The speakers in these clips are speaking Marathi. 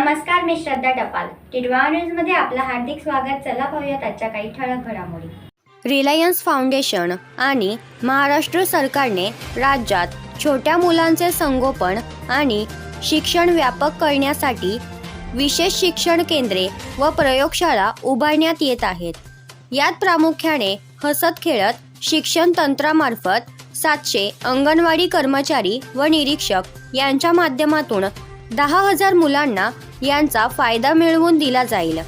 नमस्कार मी श्रद्धा टपाल. टिडवा न्यूजमध्ये आपलं हार्दिक स्वागत. चला पाहूयात आजच्या काही ठळक घडामोडी. रिलायन्स फाउंडेशन आणि महाराष्ट्र सरकारने राज्यात छोट्या मुलांचे संगोपन आणि शिक्षण व्यापक करण्यासाठी विशेष शिक्षण केंद्रे व प्रयोगशाळा उभारण्यात येत आहेत. यात प्रामुख्याने हसत खेळत शिक्षण तंत्रामार्फत सातशे अंगणवाडी कर्मचारी व निरीक्षक यांच्या माध्यमातून दहा हजार मुलांना यांचा फायदा मिळवून दिला जाईल.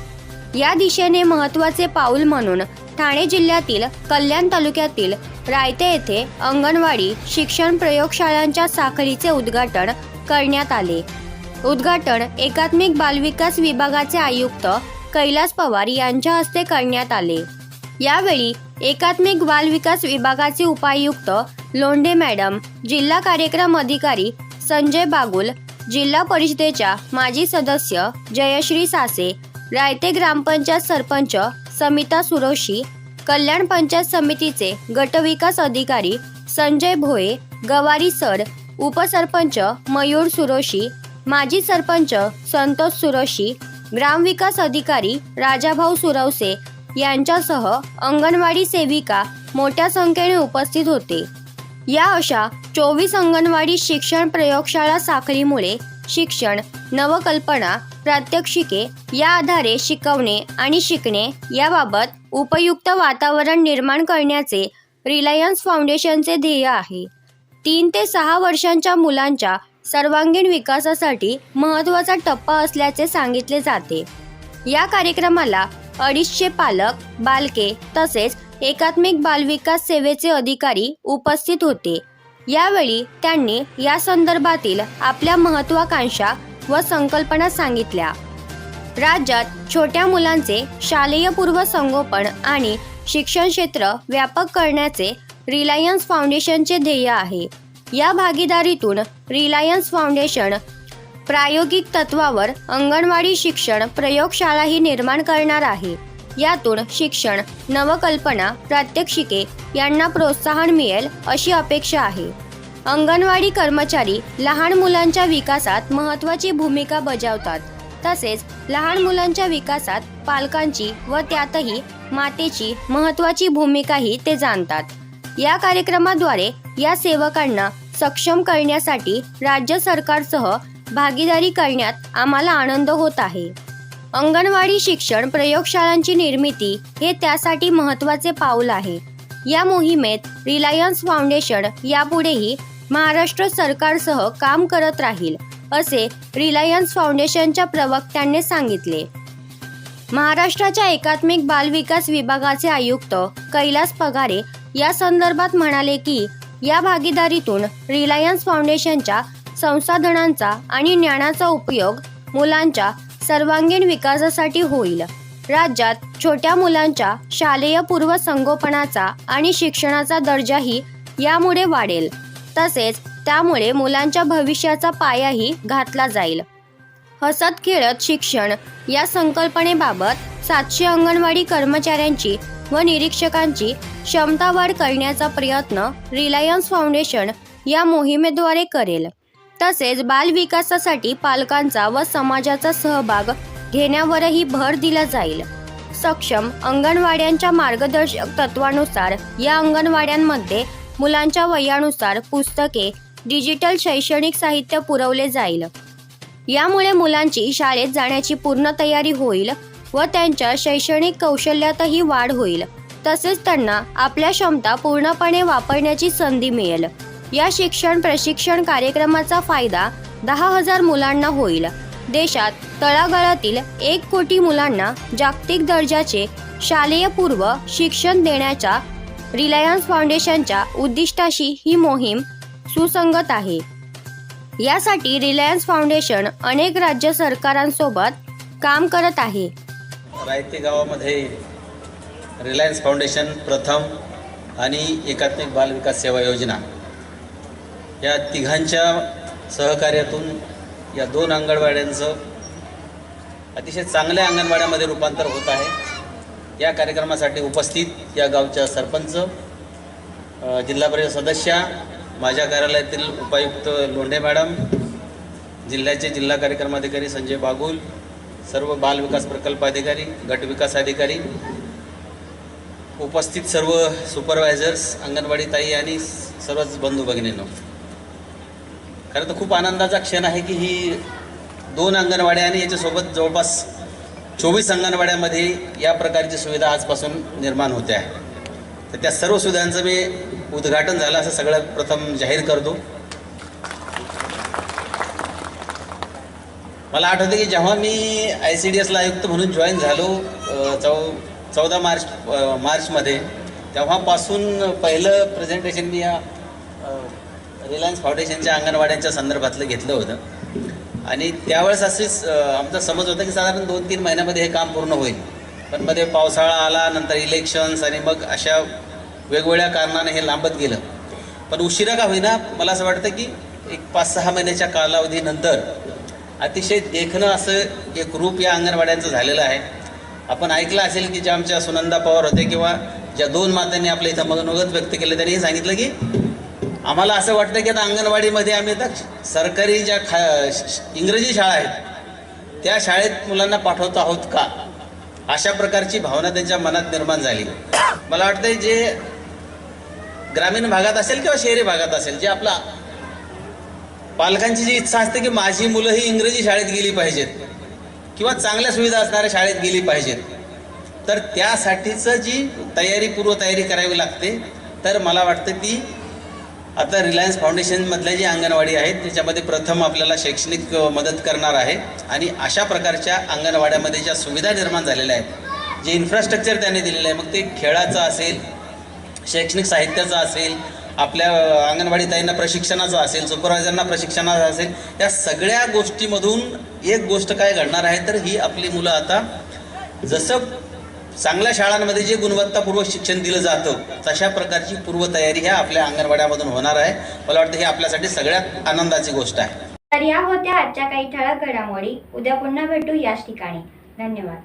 या दिशेने महत्त्वाचे पाऊल म्हणून ठाणे जिल्ह्यातील कल्याण तालुक्यातील रायते येथे अंगणवाडी शिक्षण प्रयोगशाळांच्या साखळीचे उद्घाटन करण्यात आले. उद्घाटन एकात्मिक बालविकास विभागाचे आयुक्त कैलास पवार यांच्या हस्ते करण्यात आले. यावेळी एकात्मिक बाल विकास विभागाचे उपायुक्त लोंढे मॅडम जिल्हा कार्यक्रम अधिकारी संजय बागुल जिल्हा परिषदेच्या माजी सदस्य जयश्री सासे रायते ग्रामपंचायत सरपंच समिता सुरोशी कल्याण पंचायत समितीचे गटविकास अधिकारी संजय भोये गवारी सर उपसरपंच मयूर सुरोशी माजी सरपंच संतोष सुरोशी ग्रामविकास अधिकारी राजाभाऊ सुरवसे यांच्यासह अंगणवाडी सेविका मोठ्या संख्येने उपस्थित होते. या अशा चोवीस अंगणवाडी शिक्षण प्रयोगशाळा साखळीमुळे शिक्षण नवकल्पना प्रात्यक्षिके या आधारे शिकवणे आणि शिकणे याबाबत उपयुक्त वातावरण निर्माण करण्याचे रिलायन्स फाउंडेशनचे ध्येय आहे. तीन ते सहा वर्षांच्या मुलांच्या सर्वांगीण विकासासाठी महत्त्वाचा टप्पा असल्याचे सांगितले जाते. या कार्यक्रमाला अडीचशे पालक बालके तसेच एकात्मिक बालविकास सेवेचे अधिकारी उपस्थित होते. यावेळी त्यांनी या संदर्भातील आपल्या महत्वाकांक्षा व संकल्पना सांगितल्या. राज्यात छोट्या मुलांचे शालेय पूर्व संगोपन आणि शिक्षण क्षेत्र व्यापक करण्याचे रिलायन्स फाउंडेशनचे ध्येय आहे. या भागीदारीतून रिलायन्स फाउंडेशन प्रायोगिक तत्वावर अंगणवाडी शिक्षण प्रयोगशाळाही निर्माण करणार आहे. यातून शिक्षण नवकल्पना प्रात्यक्षिके यांना प्रोत्साहन मिळेल अशी अपेक्षा आहे. अंगणवाडी कर्मचारी लहान मुलांच्या विकासात महत्त्वाची भूमिका बजावतात. तसेच लहान मुलांच्या विकासात पालकांची व त्यातही मातेची महत्त्वाची भूमिकाही ते जाणतात. या कार्यक्रमाद्वारे या सेवकांना सक्षम करण्यासाठी राज्य सरकारसह भागीदारी करण्यात आम्हाला आनंद होत आहे. अंगणवाडी शिक्षण प्रयोगशाळांची निर्मिती हे त्यासाठी महत्त्वाचे पाऊल आहे. या मोहिमेत रिलायन्स फाउंडेशन यापुढेही महाराष्ट्र सरकारसह काम करत राहील असे रिलायन्स फाउंडेशनच्या प्रवक्त्यांनी सांगितले. महाराष्ट्राच्या एकात्मिक बाल विकास विभागाचे आयुक्त कैलास पगारे या संदर्भात म्हणाले की या भागीदारीतून रिलायन्स फाउंडेशनच्या संसाधनांचा आणि ज्ञानाचा उपयोग मुलांच्या सर्वांगीण विकासासाठी होईल. राज्यात छोट्या मुलांच्या शालेय पूर्व संगोपनाचा आणि शिक्षणाचा दर्जाही यामुळे वाढेल. तसेच त्यामुळे मुलांच्या भविष्याचा पायाही घातला जाईल. हसत खेळत शिक्षण या संकल्पनेबाबत सातशे अंगणवाडी कर्मचाऱ्यांची व निरीक्षकांची क्षमता वाढ करण्याचा प्रयत्न रिलायन्स फाउंडेशन या मोहिमेद्वारे करेल. तसेच बालविकासासाठी पालकांचा व समाजाचा सहभाग घेण्यावरही भर दिला जाईल. सक्षम अंगणवाड्यांच्या मार्गदर्शक तत्वानुसार या अंगणवाड्यांमध्ये मुलांच्या वयानुसार पुस्तके डिजिटल शैक्षणिक साहित्य पुरवले जाईल. यामुळे मुलांची शाळेत जाण्याची पूर्ण तयारी होईल व त्यांच्या शैक्षणिक कौशल्यातही वाढ होईल. तसेच त्यांना आपल्या क्षमता पूर्णपणे वापरण्याची संधी मिळेल. या शिक्षण प्रशिक्षण कार्यक्रमाचा फायदा दहा हजार मुलांना होईल. देशात तळागाळातील एक कोटी मुलांना जागतिक दर्जाचे शालेय पूर्व शिक्षण देण्याच्या रिलायन्स फाउंडेशनच्या उद्दिष्टाशी ही मोहीम सुसंगत आहे. यासाठी रिलायन्स फाउंडेशन अनेक राज्य सरकारांसोबत काम करत आहे. रायते गावामध्ये रिलायन्स फाउंडेशन प्रथम आणि एकात्मिक बाल विकास सेवा योजना या तिघांच्या सहकार्यातून या दोन अंगणवाड्यांचं अतिशय चांगल्या अंगणवाड्यामध्ये रूपांतर होत आहे. या कार्यक्रमासाठी उपस्थित या गावच्या सरपंच जिल्हा परिषद सदस्या माझ्या कार्यालयातील उपायुक्त लोंढे मॅडम जिल्ह्याचे जिल्हा कार्यक्रम अधिकारी संजय बागुल सर्व बाल विकास प्रकल्प अधिकारी गट विकास अधिकारी उपस्थित सर्व सुपरवायझर्स अंगणवाडी ताई आणि सर्वच बंधू भगिनींनो. खरं तर खूप आनंदाचा क्षण आहे की ही दोन अंगणवाड्या आणि याच्यासोबत जवळपास चोवीस अंगणवाड्यामध्ये या प्रकारची सुविधा आजपासून निर्माण होते आहे. तर त्या सर्व सुविधांचं मी उद्घाटन झालं असं सगळ्यात प्रथम जाहीर करतो. मला आठवतं की जेव्हा मी आय सी डी एसला आयुक्त म्हणून जॉईन झालो चौ चौदा मार्च मार्चमध्ये तेव्हापासून पहिलं प्रेझेंटेशन मी या रिलायन्स फाउंडेशनच्या अंगणवाड्यांच्या संदर्भातलं घेतलं होतं. आणि त्यावेळेस असेच आमचा समज होता की साधारण दोन तीन महिन्यामध्ये हे काम पूर्ण होईल. पण मध्ये पावसाळा आला नंतर इलेक्शन्स आणि मग अशा वेगवेगळ्या कारणाने हे लांबत गेलं. पण उशिरा का होईना मला असं वाटतं की एक पाच सहा महिन्याच्या कालावधीनंतर अतिशय देखणं असं एक रूप या अंगणवाड्यांचं झालेलं आहे. आपण ऐकलं असेल की ज्या आमच्या सुनंदा पवार होते किंवा ज्या दोन मातांनी आपल्या इथं मनोगत व्यक्त केलं त्यांनी सांगितलं की आम्हाला असं वाटतं की आता अंगणवाडीमध्ये आम्ही आता सरकारी ज्या खा इंग्रजी शाळा आहेत त्या शाळेत मुलांना पाठवतो आहोत का? अशा प्रकारची भावना त्यांच्या मनात निर्माण झाली. मला वाटतं जे ग्रामीण भागात असेल किंवा शहरी भागात असेल जे आपला पालकांची जी इच्छा असते की माझी मुलं ही इंग्रजी शाळेत गेली पाहिजेत किंवा चांगल्या सुविधा असणाऱ्या शाळेत गेली पाहिजेत तर त्यासाठीचं जी तयारी पूर्वतयारी करावी लागते तर मला वाटतं ती आता रिलायन्स फाउंडेशनमधल्या जी अंगणवाडी आहेत त्याच्यामध्ये प्रथम आपल्याला शैक्षणिक मदत करणार आहे. आणि अशा प्रकारच्या अंगणवाड्यामध्ये ज्या सुविधा निर्माण झालेल्या आहेत जे इन्फ्रास्ट्रक्चर त्यांनी दिलेलं आहे मग ते खेळाचं असेल शैक्षणिक साहित्याचं असेल आपल्या अंगणवाडी ताईंना प्रशिक्षणाचं असेल सुपरवायझरना प्रशिक्षणाचं असेल या सगळ्या गोष्टीमधून एक गोष्ट काय घडणार आहे तर ही आपली मुलं आता जसं चांगल्या शाळांमध्ये जे गुणवत्तापूर्वक शिक्षण दिलं जातं तशा प्रकारची पूर्वतयारी ह्या आपल्या अंगणवाड्यामधून होणार आहे. मला वाटतं हे आपल्यासाठी सगळ्यात आनंदाची गोष्ट आहे. तर या होत्या आजच्या काही ठळक घडामोडी. उद्या पुन्हा भेटू याच ठिकाणी. धन्यवाद.